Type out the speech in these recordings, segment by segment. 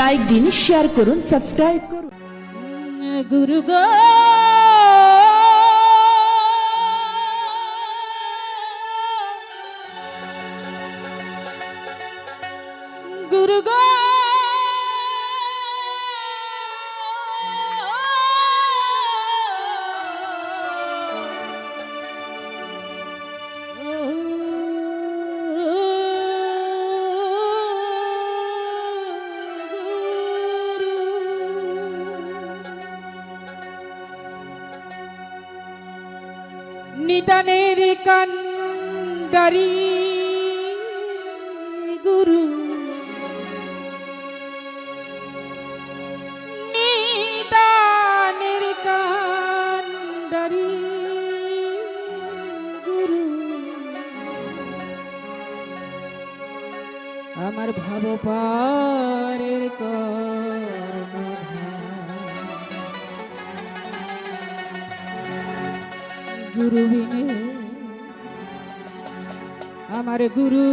Like দিন share করুন subscribe করুন। গুরু গো। গুরু গো। নিদানের কান্ডারি গুরু। গুরু। আমার ভাব পারের গুরু বিনে আমার গুরু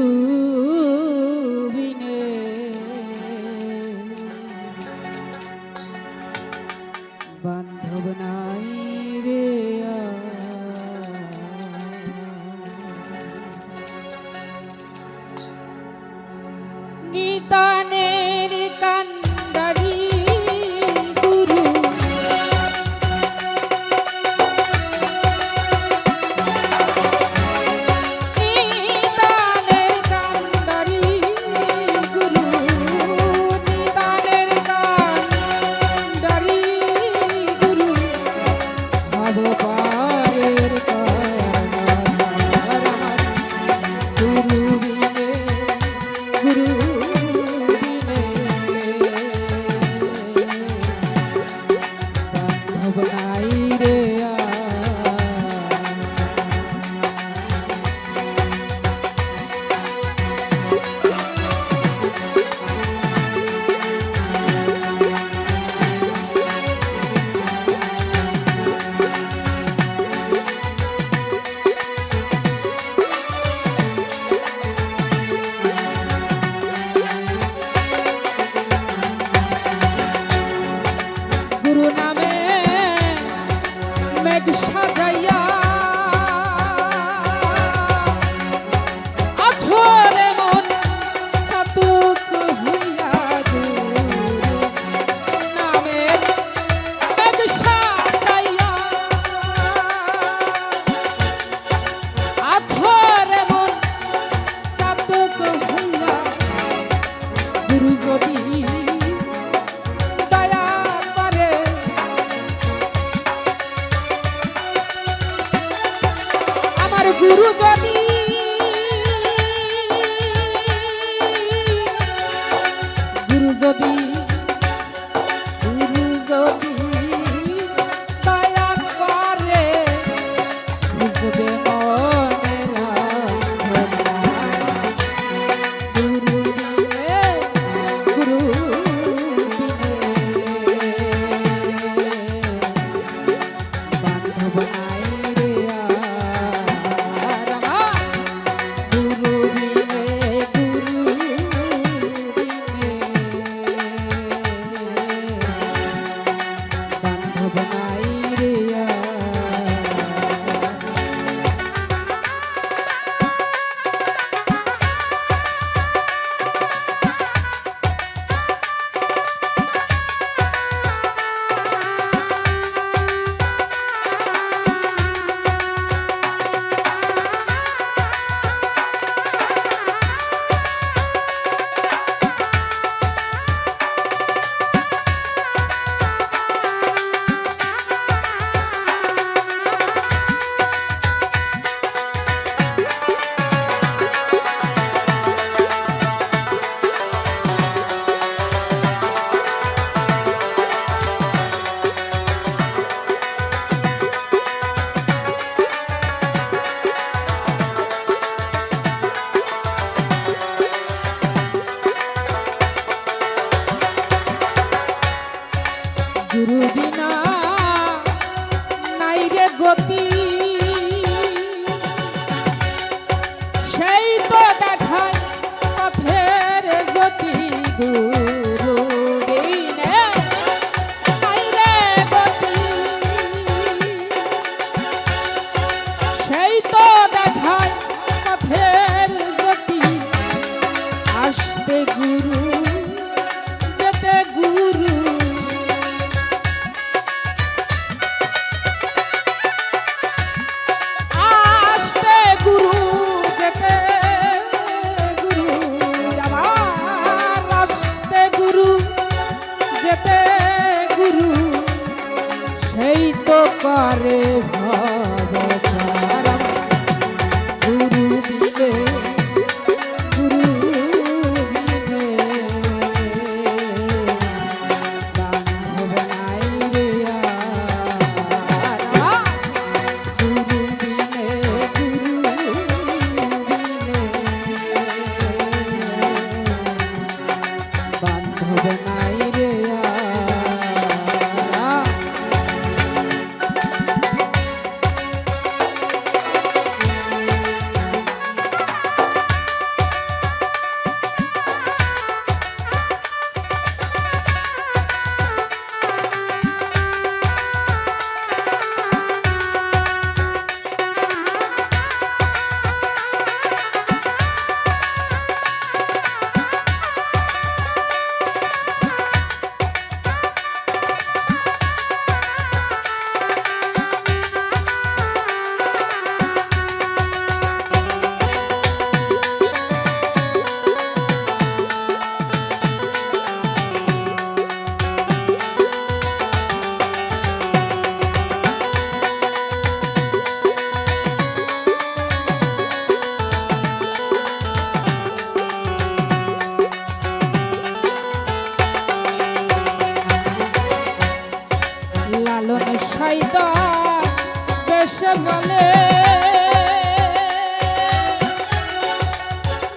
এসে বলে।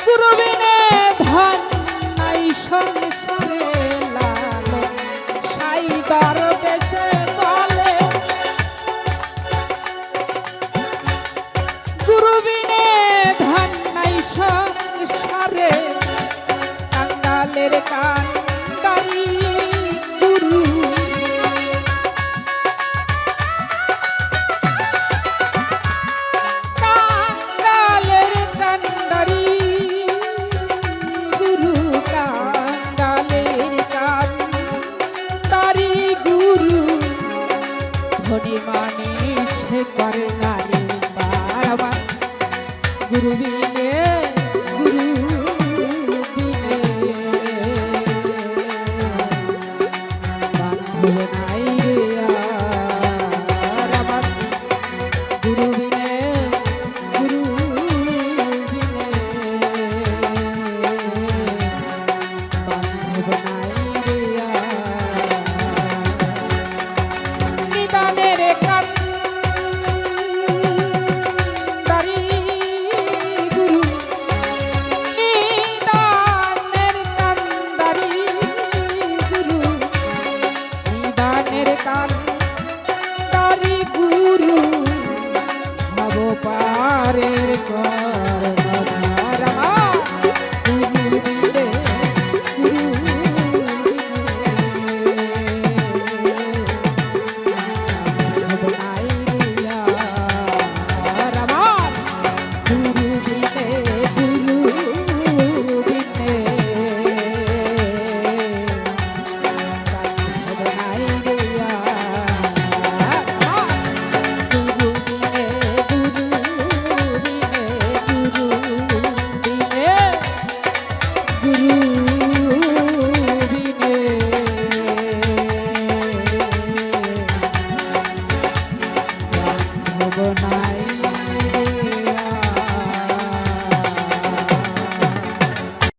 গুরুবিনে ধন নাই, সংসারে লাল সাই গর্বে সে বলে। গুরুবিনে ধন নাই, সংসারে কাঙ্গালের কান গুরু হব পারের কর্মধারমা